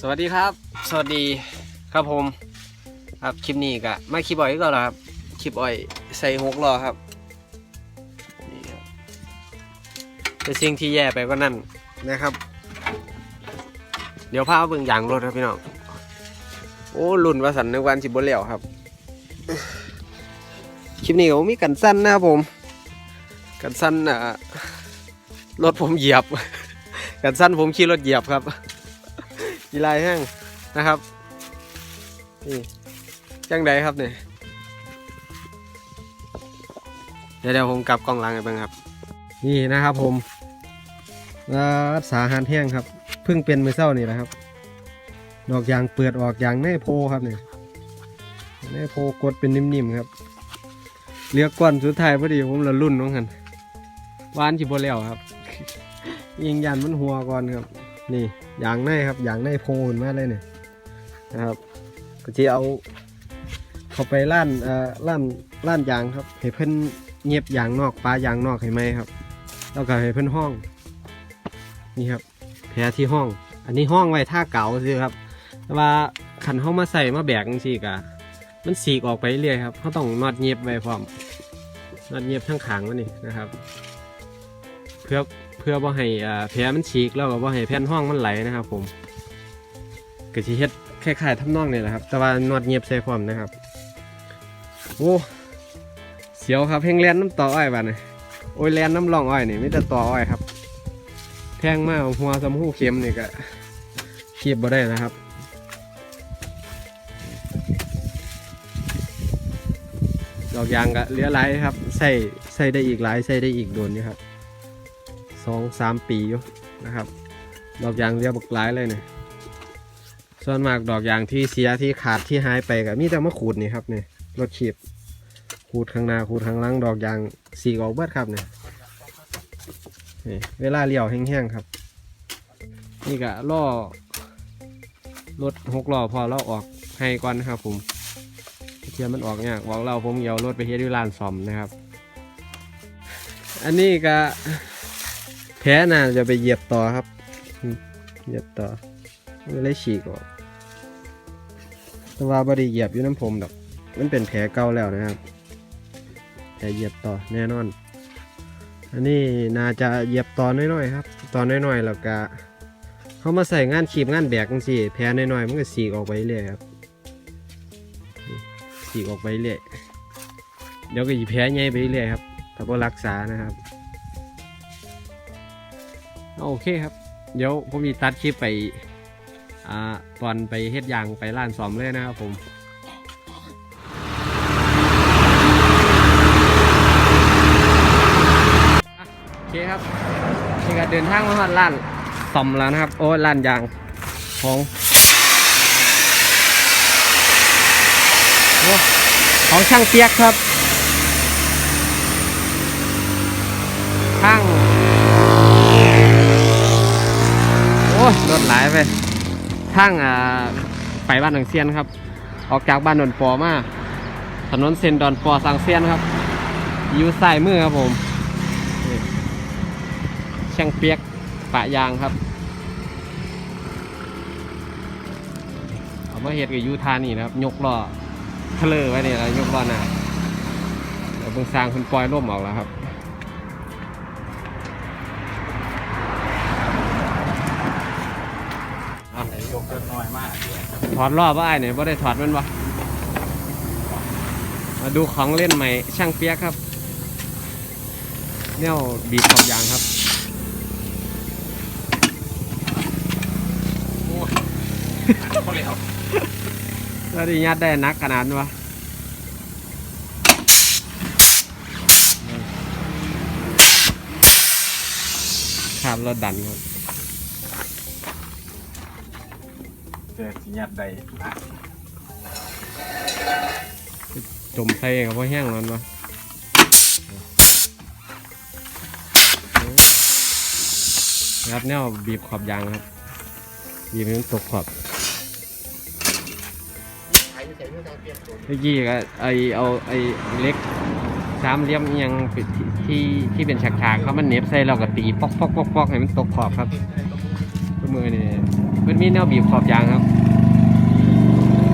สวัสดีครับ สวัสดีครับผมครับคลิปนี้ก็มาคลิปอ้อยก็แล้วครับคลิปอ้อยใส่หกล้อครับนี่ครับแต่สิ่งที่แย่ไปก็นั่นนะครับ เดี๋ยวพาเอาเบิ่งยางรถครับพี่น้องโอ้ลุ่นว่าสันในวันสิบนเหลียวครับคลิปนี้ก็มีกันสั้นนะครับผม กันสั้นอ่ารถผมเหยียบ กันสั้นผมขี่รถเหยียบครับ กีฬาแห้งนะครับนี่จังใดครับเนี่ยเดี๋ยวเดี๋ยวผมกลับกล้องหลังกันบ้างครับ นี่นะครับผมรักษาหารแห้งครับเพิ่งเป็นมือเศร้านี่แหละครับ ดอกยางเปิดออกยางแน่โพครับเนี่ยแน่โพกดเป็นนิ่มๆครับเลือกก้อนสุดท้ายพอดีผมละรุ่นน้องกันวานจิบแล้วครับยิงยันมันหัวก่อนครับ นี่ยางในครับยางในโพนมากเลยเนี่ยนะครับก็จะเอาเขาไปล้านเอ่อล้านล้านยางครับให้เพิ่นเงียบยางนอกปลายางนอกให้ไหมครับ แล้วก็ให้เพิ่นห้อง นี่ครับแผลที่ห้อง อันนี้ห้องไว้ท่าเก่าสิครับแต่ว่าขันเข้ามาใส่มาแบกจังซี่กะมันสีกออกไปเรื่อยครับเขาต้องนอดเงียบไว้พร้อมนอดเงียบทั้งขางมันนี่นะครับ เพื่อ พื่อว่าให้แผลมันฉีกแล้วก็ว่าให้แผ่นห้องมันไหลนะครับผมก็สิเฮ็ดคล้ายๆทำนองนี่แหละครับ แต่ว่านวดเงียบใส่พร้อมนะครับ โอ้เสียวครับเพ่งแลนน้ำต่ออ้อยบ้านี่โอ้ยแลนน้ำร่องอ้อยนี่ไม่แต่ต่ออ้อยครับ แทงมากหัวสมหูเข็มนี่ก็คีบบ่ได้นะครับดอกยางก็เหลือหลายครับใส่ใส่ได้อีกหลายใส่ได้อีกโดนนี่ครับ สองสามปีอยู่นะครับ ดอกยางเรียบกหลายเลยเนี่ยส่วนมากดอกยางที่เสียที่ขาดที่หายไปก็มีแต่มาขูดนี่ครับเนี่ยรถขีบขูดข้างหน้าขูดข้างหล่างดอกยางสีออกเบิดครับเนี่ยเวลาเลี้ยวแห้งๆครับ นี่ก็ล่อรถหกล้อพอเราออกให้ก่อนนะครับ ผมเทียมมันออกเนี่ยากบอกเราผมเกี่ยวรถไปเฮ็ดที่ร้านซ่อมนะครับ อันนี้ก็ แพ้น่าจะไปเหยียบต่อครับ เหยียบต่อไมันเลยฉีกออกแต่ว่าบริเหยียบอยู่น้ำผมดอก มันเป็นแผลเก่าแล้วนะครับ แต่เหยียบต่อแน่นอน อันนี้น่าจะเหยียบต่อน้อยๆครับต่อน้อยๆแล้วก็เขามาใส่งานขีบงานแบกจังซี่แผลน้อยๆมันก็สีกออกไปเรื่อยครับสีกออกไปเรื่อยเดี๋ยวก็อีแผลใหญ่ไปเรื่อยครับถ้าบ่รักษานะครับ โอเคครับ เดี๋ยวผมมีตัดคลิปไปอ่าตอนไปเฮ็ดยางไปร้านซ่อมเลยนะครับผมโอเคครับนี่ก็เดินทางมาฮอดร้านซ่อมแล้วนะครับ โอ้ร้านยางของของช่างเปียกครับ ลายไปทางอ่าไปบ้านหนองเซียนครับ ออกจากบ้านดอนปอมาถนนเส้นดอนปอสังเซียนครับอยู่ซ้ายมือครับผมช่างเปียกปะยางครับ เอามาเฮ็ดกับยูทานี่นะครับ ยกล้อเทเลอไว้นี่แล้วยกล้อหนาเดี๋ยวเพิ่งสร้างคุณปล่อยร่มออกแล้วครับ ยกเล็กน้อยมากถอดรอบว่าไอ้เนี่ยว่าได้ถอดมันวะมาดูของเล่นใหม่ ช่างเปียกครับเนี่ยบีบขอบยางครับเขาเลยครับแล้วดียัดได้นักขนาดนั้นวะครับรถดันครับ จอสิยัดใดจมใส่กับพ่อแห้งมันวะครับเนี่ยบีบขอบยางครับ บีบให้มันตกขอบเมื่อกี้ก็ไอเอาไอเล็กสามเหลี่ยมยังที่ที่เป็นฉากๆเขามันเน็บใส่เราก็ตีปอกปอกปอกปอกให้มันตกขอบครับมือนี่ มันมีแนวบีบขอบยางครับ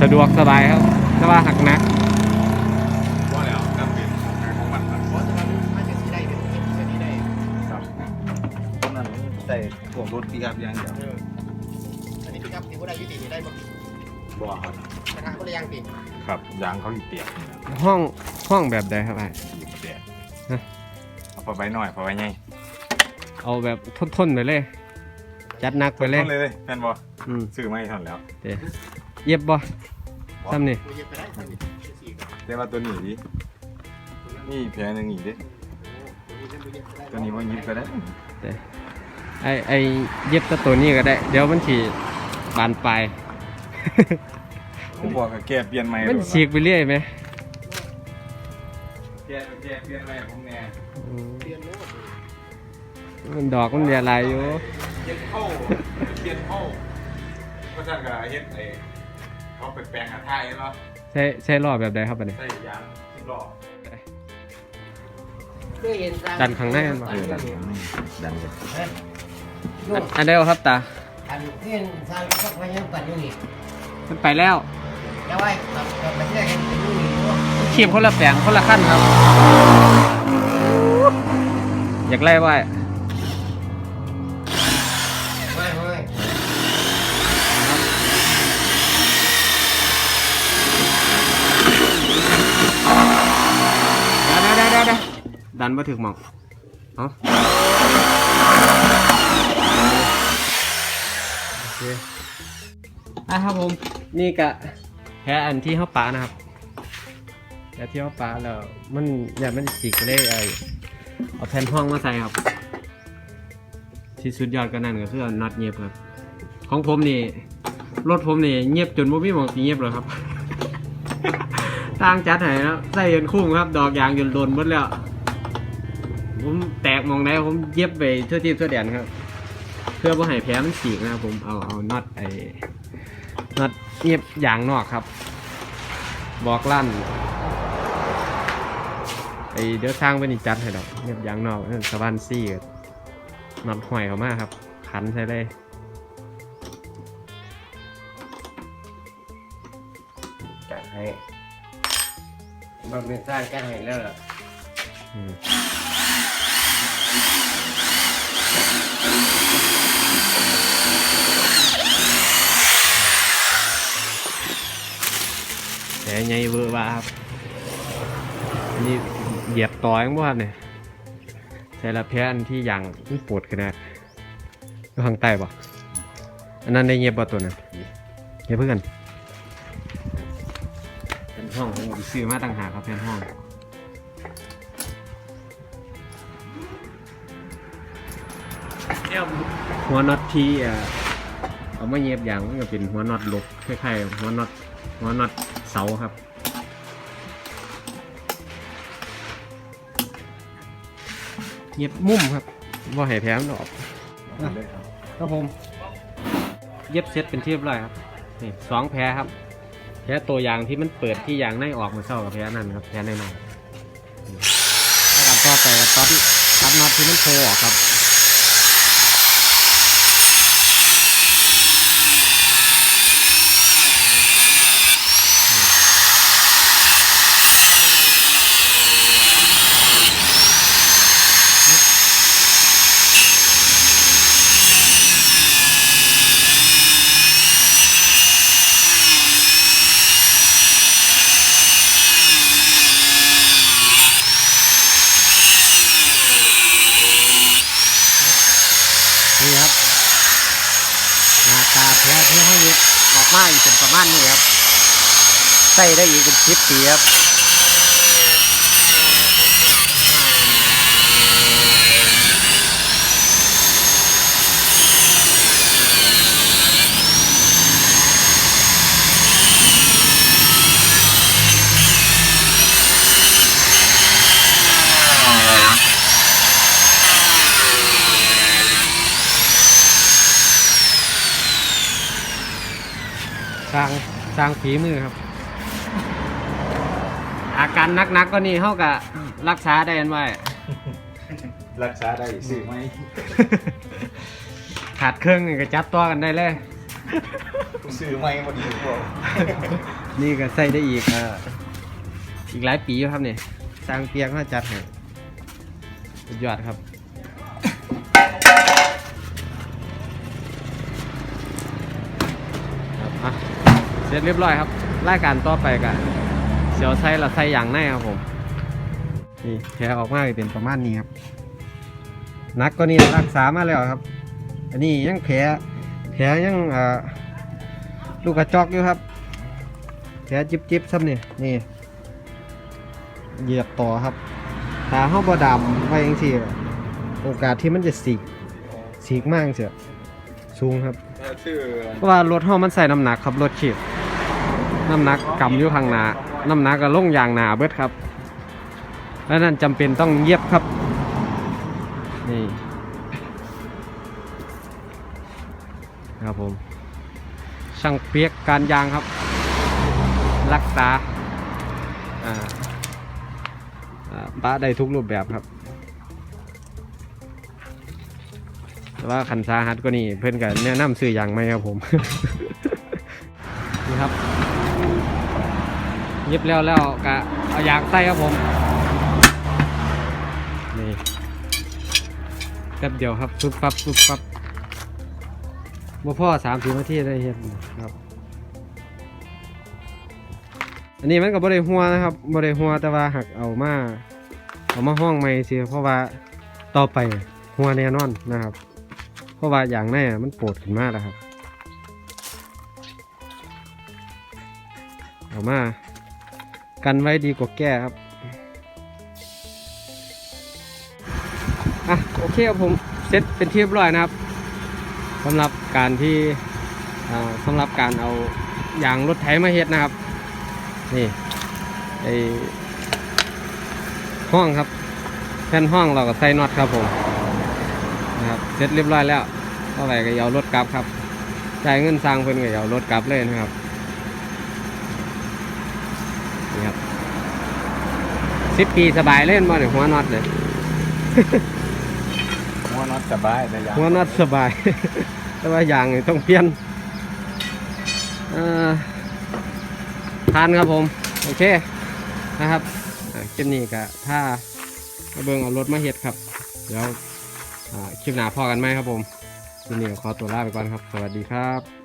สะดวกสบายครับแต่ว่าหักหนักว่าแล้วจำเป็นของใครของมันครับเพราะฉะนั้นมันจะสีได้เป็นเส้นนี้ได้ครับตรงนั้นใส่พวกรถปีกับยางเดียวอออันนี้พี่ครับที่ผู้ใดยุติได้บ่บ่ครับกระทางผู้ใดยังติครับยางเขาอีเตียกห้องห้องแบบใดครับไอ้อีเตียกเอาไปไว้หน่อยไปไว้ไงเอาแบบทนๆไปเลย จัดหนักไปเลยต้นเลย เลยแม่นบ่อืมซื้อมาให้ท่านแล้วเดี๋ยวเย็บบ่ซ้ำนี่ผู้เย็บไปได้มันสีกันแต่ว่าตัวนี้ดินี่แผลหนึงอีกดิผู้เย็บไปได้ตัวนี้มันยิบก็ได้ไอไอเย็บแตัวตัวนี้ก็ได้ เดี๋ยวมันฉีบานปลาย ผมบอกกับแกเปลี่ยนใหม่มันฉีกไปเรื่อยไหมแกแกเปลี่ยนใหม่ผมแน่อืมเปลี่ยนโน้ตมันดอกมันเรียลายอยู่ เปลี่ยนเข้าเปลี่ยนเข้าก็ท่านก็เฮ็ดไอ้เขาไปแปลงหาท่ายเนาะใช้ใช้รอบแบบใดครับอันนี้ใส่ยางสิบล้อเคยเห็นดันข้างในมันบ่เออดันดันกันอันอันเดียวครับตา อันเห็นสร้างก็พยายามปั่นอยู่นี่มันไปแล้วแต่ว่าเราไปเที่ยวกันเป็นอยู่นี่เนาะขีบคนละแปลงคนละขั้นครับ อยากไล่ไว้ไดันมาถึงหมองเอาโอเคอะครับผม นี่กะแค่อันที่เขาปานะครับแค่ที่เขาปาแล้วมันอย่ามันสีกเลยไอเอาแผ่นห้องมาใส่ครับ ที่สุดยอดก็นั่นก็คือเอาน็อตเงียบครับ ของผมนี่รถผมนี่เงียบจนบ่มีหมองสีเงียบเลยครับทางจัดให้นะใส่เงินคุ้มครับ ดอกยางจนโดนหมดแล้ว ผมแตกหมองไหนผมเย็บไปทั่วทีทั่วแดนครับ เพื่อบ่ให้แผลมันฉีกนะครับผมเอาเอาน็อตไอ้น็อตเย็บยางนอกครับ บอกลั่นไอเดี๋ยวสร้างเป็นอีกจัดให้ดอกเย็บยางนอกนั่นสะบันซี่กับน็อตห้อยเขามาครับ ขันใส่เลยจัดให้มันเป็นสร้างกันให้แล้วล่ะ แต่ไงเบอร์ว่าครับอันนี่เหยียบต่อยังบ่ครับเนี่ยใส่ละแพ้อันที่ยางมันปวดขนาดอยู่ข้างใต้บ่อันนั้นได้เงียบบ่ตัวนั้นเงียบเพื่อนเป็นห้องผมซื้อมาต่างหากครับเป็นห้องหัวน็อตที่เอามาเย็บอย่างมันก็เป็นหัวน็อตลบคล้ายๆหัวน็อตหัวน็อต เสาครับ เย็บมุมครับว่าให้แผลมันออกเลยครับครับผม เย็บเสร็จเป็นที่เรียบร้อยครับนี่สองแผลครับ แผลตัวอย่างที่มันเปิดที่ยางในออกมาเศร้ากับแผลนั่นครับแผลในในแล้วกันต่อไปก็ตัดตัดน็อตที่มันโผล่ออกครับ นี่ครับหน้าตาแพ้ที่ห้องนี้ออกมาอีกเป็นประมาณนี้ครับใส่ได้อีกเป็นสิบปีครับ สร้างสร้างฝีมือครับ อาการนักๆก็นี่เขากับรักษาได้อันไว้รักษาได้ซื้อไหมขาดเครื่องนี่ก็จับตัวกันได้เลยซื้อไม่หมดเลยพวกนี่ก็ใส่ได้อีกอ่าอีกหลายปีอยู่ครับเนี่ยสร้างเปียกมาจัดให้สุดยอดครับครับ ร็จเรียบร้อยครับรายการต่อไปกันเสียวไส้ละไส้อย่างแน่ครับผมนี่แผลออกมาก็เป็นประมาณนี้ครับหนักก็นี่รักษามาแล้วครับ อันนี้ยังแผลแผลยังอ่าลูกกระจอกอยู่ครับแผลจิบจิบซ้ำนี่นี่เหยียบต่อครับตาห้าบดำไว้ยังสี่โอกาสที่มันจะสีกสีกมากเสียสูงครับชื่อเพราะว่ารถห้ามันใส่น้ำหนักครับรถขีด น้ำหนักกำอยู่ข้างหน้าน้ำหนักก็ลงยางหนาเบิดครับ และนั่นจำเป็นต้องเย็บครับ นี่ครับผมช่างเปียกการยางครับ รักษาอ่าอ่าปะได้ทุกรูปแบบครับ แต่ว่าขันสาหัสก็นี่เพื่อนกันแนะนำซื้ออยางไหมครับผม นี่ครับ ย็บแล้วแล้วกะเอายางใส่ครับผม นี่แป๊บเดียวครับปุ๊บปั๊บปุ๊บปั๊บบ่พ่อสามสิบนาทีได้เห็นครับ อันนี้มันก็บ่ได้หัวนะครับบ่ได้หัวแต่ว่าหักเอามาเอามาห้องใหม่สิเพราะว่าต่อไปหัวแน่นอนนะครับ เพราะว่าอย่างแน่มันโปรดขึ้นมากแล้วครับเอามา กันไว้ดีกว่าแก้ครับอะโอเคครับผมเซ็ตเป็นที่เรียบร้อยนะครับสำหรับการที่สำหรับการเอายางรถไถมาเฮ็ดนะครับนี่ไอห้องครับแผ่นห้องเราก็ใส่น็อตครับผมนะครับเสร็จเรียบร้อยแล้วเท่าไหร่ก็เอารถกลับครับจ่ายเงินสร้างเพิ่นก็เอารถกลับเลยนะครับนี่ครับ สิบปีสบายเล่นบ่เนี่ยหัวน็อตเลย หัวน็อตสบายแต่ยางหัวน็อตสบาย แต่ว่าอย่างนี่ต้องเปลี่ยนเอ่อทานครับผม โอเคนะครับอ่าคลิปนี้ก็ถ้ามาเบิ่งเอารถมาเฮ็ดครับ เดี๋ยวอ่าคลิปหน้าพอกันไหมครับผมคลิปนี้ก็ขอตัวลาไปก่อนครับ สวัสดีครับ